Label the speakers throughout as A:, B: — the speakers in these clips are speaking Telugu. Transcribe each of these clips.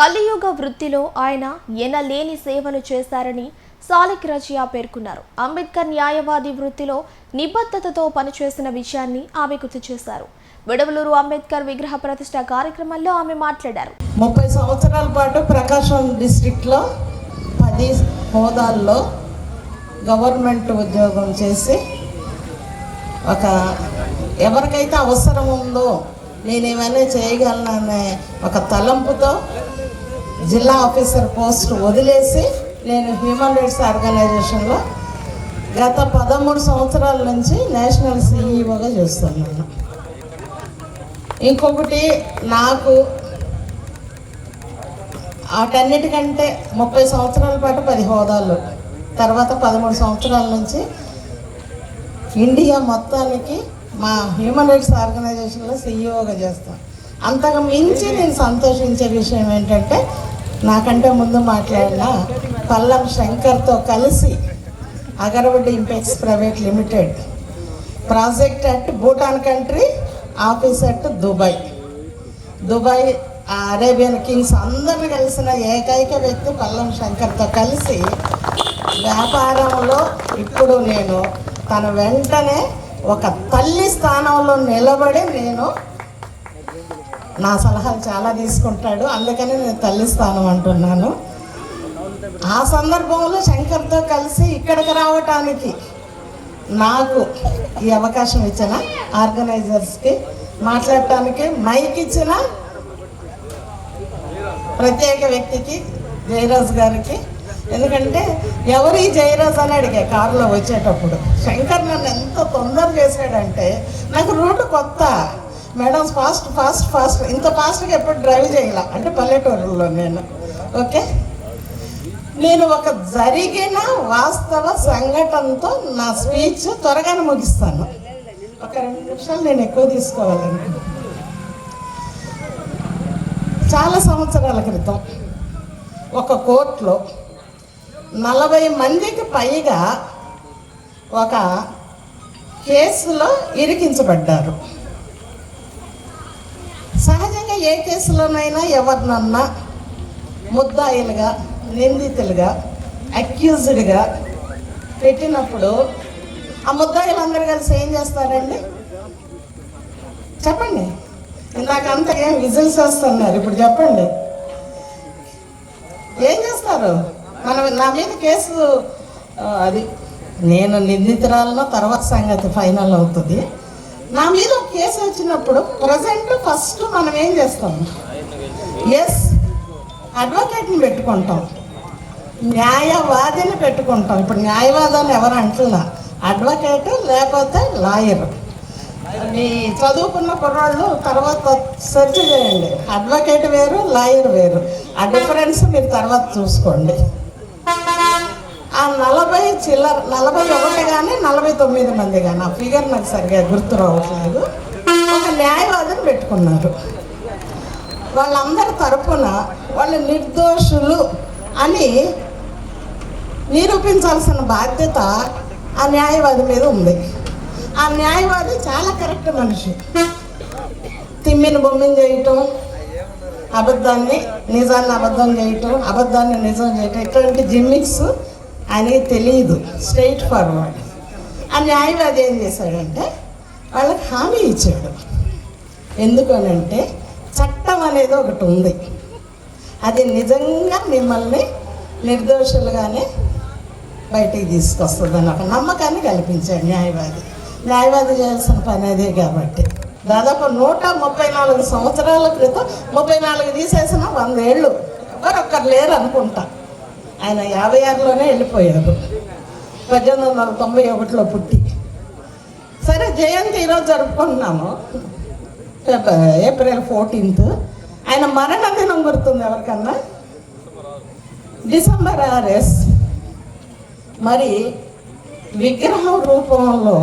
A: కలియుగ వృత్తిలో ఆయన ఎనలేని సేవలు చేశారని సాలిక్ రజియా పేర్కొన్నారు. అంబేద్కర్ న్యాయవాది వృత్తిలో నిబద్ధతతో పనిచేసిన విషయాన్ని ఆమె గుర్తు చేశారు. విడవలూరు అంబేద్కర్ విగ్రహ ప్రతిష్ట కార్యక్రమంలో ఆమె మాట్లాడారు.
B: ముప్పై సంవత్సరాల పాటు ప్రకాశం డిస్టిక్లో పది హోదాల్లో గవర్నమెంట్ ఉద్యోగం చేసి ఒక ఎవరికైతే అవసరం ఉందో నేను ఏమైనా చేయగలననే ఒక తలంపుతో జిల్లా ఆఫీసర్ పోస్ట్ వదిలేసి నేను హ్యూమన్ రైట్స్ ఆర్గనైజేషన్లో గత పదమూడు సంవత్సరాల నుంచి నేషనల్ సీఈఓగా చేస్తున్నాను. ఇంకొకటి నాకు వాటన్నిటికంటే ముప్పై సంవత్సరాల పాటు పది హోదాలు తర్వాత పదమూడు సంవత్సరాల నుంచి ఇండియా మొత్తానికి మా హ్యూమన్ రైట్స్ ఆర్గనైజేషన్లో సీఈఓగా చేస్తాను. అంతకు మించి నేను సంతోషించే విషయం ఏంటంటే నాకంటే ముందు మాట్లాడిన పల్లం శంకర్తో కలిసి Agarwal impex private limited project at Bhutan country office at Dubai. Dubai Arabian kings అందరిని కలిసిన ఏకైక వ్యక్తి పల్లం శంకర్తో కలిసి వ్యాపారంలో ఇప్పుడు నేను తన వెంటనే ఒక తల్లి స్థానంలో నిలబడి నేను నా సలహాలు చాలా తీసుకుంటాడు. అందుకని నేను తల్లి స్థానం అంటున్నాను. ఆ సందర్భంలో శంకర్తో కలిసి ఇక్కడికి రావటానికి నాకు ఈ అవకాశం ఇచ్చిన ఆర్గనైజర్స్కి మాట్లాడటానికి మైక్ ఇచ్చిన ప్రత్యేక వ్యక్తికి జయరాజ్ గారికి. ఎందుకంటే ఎవరు ఈ జయరాజ్ అని అడిగా కారులో వచ్చేటప్పుడు. శంకర్ నన్ను ఎంత తొందర చేశాడంటే నాకు రూట్ కొత్త. మేడం ఫాస్ట్ ఫాస్ట్ ఫాస్ట్ ఇంత ఫాస్ట్గా ఎప్పుడు డ్రైవ్ చేయాల? అంటే పల్లెటూరులో నేను. ఓకే నేను ఒక జరిగిన వాస్తవ సంఘటనతో నా స్పీచ్ త్వరగానే ముగిస్తాను. ఒక రెండు నిమిషాలు నేను ఎక్కువ తీసుకోవాలనుకుంటున్నాను చాలా సంవత్సరాల క్రితం ఒక కోర్టులో నలభై మందికి పైగా ఒక కేసులో ఇరికించబడ్డారు. ఏ కేసులోనైనా ఎవరినన్నా ముద్దాయిలుగా నిందితులుగా అక్యూజ్డ్గా పెట్టినప్పుడు ఆ ముద్దాయిలందరూ కలిసి ఏం చేస్తారండి? చెప్పండి. ఇందాకంతా ఏం విజిల్స్ వస్తున్నారు? ఇప్పుడు చెప్పండి. ఏం చేస్తారు? మన నా మీద కేసు అది నేను నిందితురాలను తర్వాత సంగతి ఫైనల్ అవుతుంది. నా మీద ఒక కేసు వచ్చినప్పుడు ప్రజెంట్ ఫస్ట్ మనం ఏం చేస్తాం? ఎస్ అడ్వకేట్ని పెట్టుకుంటాం. న్యాయవాదిని పెట్టుకుంటాం. ఇప్పుడు న్యాయవాదాన్ని ఎవరు అంటున్నా? అడ్వకేట్ లేకపోతే లాయర్ మీ చదువుకున్న కుర్రాళ్ళు తర్వాత సెర్చ్ చేయండి. అడ్వకేట్ వేరు లాయర్ వేరు. ఆ డిఫరెన్స్ మీరు తర్వాత చూసుకోండి. ఆ నలభై చిల్లర నలభై ఒకటి కానీ నలభై తొమ్మిది మంది కానీ ఆ ఫిగర్ నాకు సరిగా గుర్తు రావట్లేదు. ఒక న్యాయవాదిని పెట్టుకున్నారు. వాళ్ళందరి తరపున వాళ్ళు నిర్దోషులు అని నిరూపించాల్సిన బాధ్యత ఆ న్యాయవాది మీద ఉంది. ఆ న్యాయవాది చాలా కరెక్ట్ మనిషి. తిమ్మిని బొమ్మిని చేయటం అబద్ధాన్ని నిజాన్ని అబద్ధం చేయటం అబద్ధాన్ని నిజం చేయటం ఇట్లాంటి జిమ్మిక్స్ అనేది తెలియదు స్ట్రైట్ ఫార్వర్డ్ ఆ న్యాయవాది ఏం చేశాడంటే వాళ్ళకి హామీ ఇచ్చాడు. ఎందుకనంటే చట్టం అనేది ఒకటి ఉంది. అది నిజంగా మిమ్మల్ని నిర్దోషులుగానే బయటికి తీసుకొస్తుందని ఒక నమ్మకాన్ని కల్పించాడు న్యాయవాది. న్యాయవాది చేయాల్సిన పని అదే కాబట్టి. దాదాపు నూట ముప్పై నాలుగు సంవత్సరాల క్రితం ముప్పై నాలుగు తీసేసిన వందేళ్ళు. ఎవరొక్కరు లేరు అనుకుంటా ఆయన యాభై ఆరులోనే వెళ్ళిపోయారు పద్దెనిమిది వందల తొంభై ఒకటిలో పుట్టి. సరే జయంతి ఈరోజు జరుపుకుంటున్నాము. April fourteenth. ఆయన మరణ దినం గుర్తుంది ఎవరికన్నా? డిసెంబర్ ఆర్ఎస్. మరి విగ్రహం రూపంలో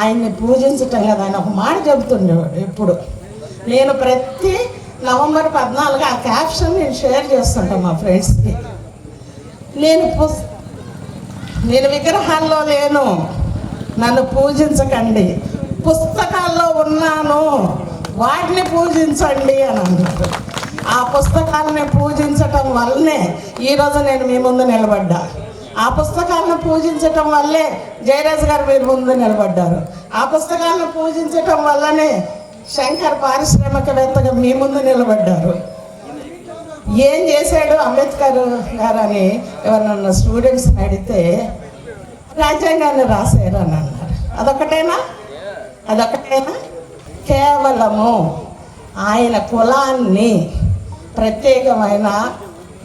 B: ఆయన్ని పూజించటం కదా ఆయన ఒక మాట చెబుతుండేవాడు ఎప్పుడు. నేను ప్రతి నవంబర్ పద్నాలుగు ఆ క్యాప్షన్ నేను షేర్ చేస్తుంటాను మా ఫ్రెండ్స్కి. నేను పుస్ నేను విగ్రహాల్లో లేను. నన్ను పూజించకండి. పుస్తకాల్లో ఉన్నాను. వాటిని పూజించండి అని అన్నారు. ఆ పుస్తకాలని పూజించటం వల్లనే ఈరోజు నేను మీ ముందు నిలబడ్డా. ఆ పుస్తకాలను పూజించటం వల్లే జయరాజ్ గారు మీరు ముందు నిలబడ్డారు. ఆ పుస్తకాలను పూజించటం వల్లనే శంకర్ పారిశ్రామికవేత్తగా మీ ముందు నిలబడ్డారు. ఏం చేశాడు అంబేద్కర్ గారు అని ఎవరన్నా స్టూడెంట్స్ అడిగితే రాజ్యాంగాన్ని రాశారు అని అన్నారు. అదొకటేనా అదొకటేనా కేవలము ఆయన కులాన్ని ప్రత్యేకమైన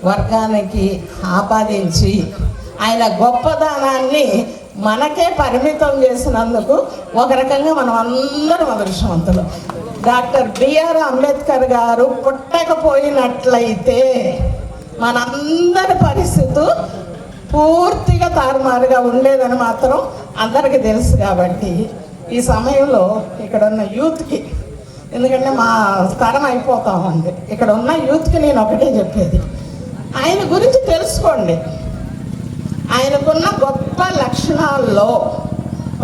B: వర్గానికి ఆపాదించి ఆయన గొప్పదనాన్ని మనకే పరిమితం చేసినందుకు ఒక రకంగా మనం అందరం అదృష్టవంతులు. డాక్టర్ బిఆర్ అంబేద్కర్ గారు పుట్టకపోయినట్లయితే మనందరి పరిస్థితి పూర్తిగా తారుమారుగా ఉండేదని మాత్రం అందరికీ తెలుసు కాబట్టి ఈ సమయంలో ఇక్కడ ఉన్న యూత్కి ఎందుకంటే మా తరం అయిపోతా ఉంది. ఇక్కడ ఉన్న యూత్కి నేను ఒకటే చెప్పేది. ఆయన గురించి తెలుసుకోండి. ఆయనకున్న గొప్ప లక్షణాల్లో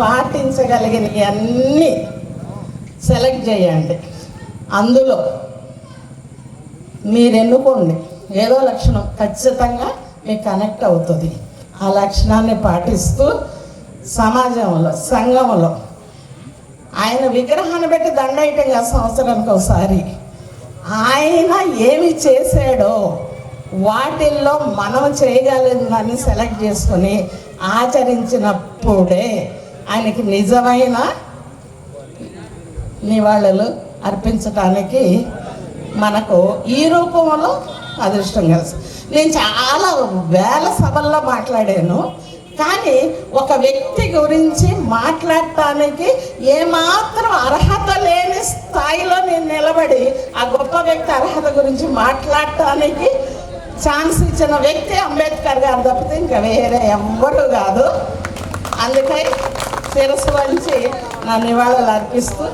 B: పాటించగలిగినవి అన్నీ సెలెక్ట్ చేయండి అందులో మీరు ఎన్నుకోండి ఏదో లక్షణం ఖచ్చితంగా మీకు కనెక్ట్ అవుతుంది. ఆ లక్షణాన్ని పాటిస్తూ సమాజంలో సంఘంలో ఆయన విగ్రహాన్ని పెట్టి దండయటం కాదు సంవత్సరానికి ఒకసారి. ఆయన ఏమి చేశాడో వాటిల్లో మనం చేయగలిగిందని సెలెక్ట్ చేసుకొని ఆచరించినప్పుడే ఆయనకి నిజమైన నివాళులు అర్పించటానికి మనకు ఈ రూపంలో అదృష్టం కలిసి నేను చాలా వేల సభల్లో మాట్లాడాను కానీ ఒక వ్యక్తి గురించి మాట్లాడటానికి ఏమాత్రం అర్హత లేని స్థాయిలో నేను నిలబడి ఆ గొప్ప వ్యక్తి అర్హత గురించి మాట్లాడటానికి ఛాన్స్ ఇచ్చిన వ్యక్తి అంబేద్కర్ గారు తప్పితే ఇంకా వేరే ఎవ్వరు కాదు. అందుకై శిరస్సు వంచి నా నివాళులు అర్పిస్తూ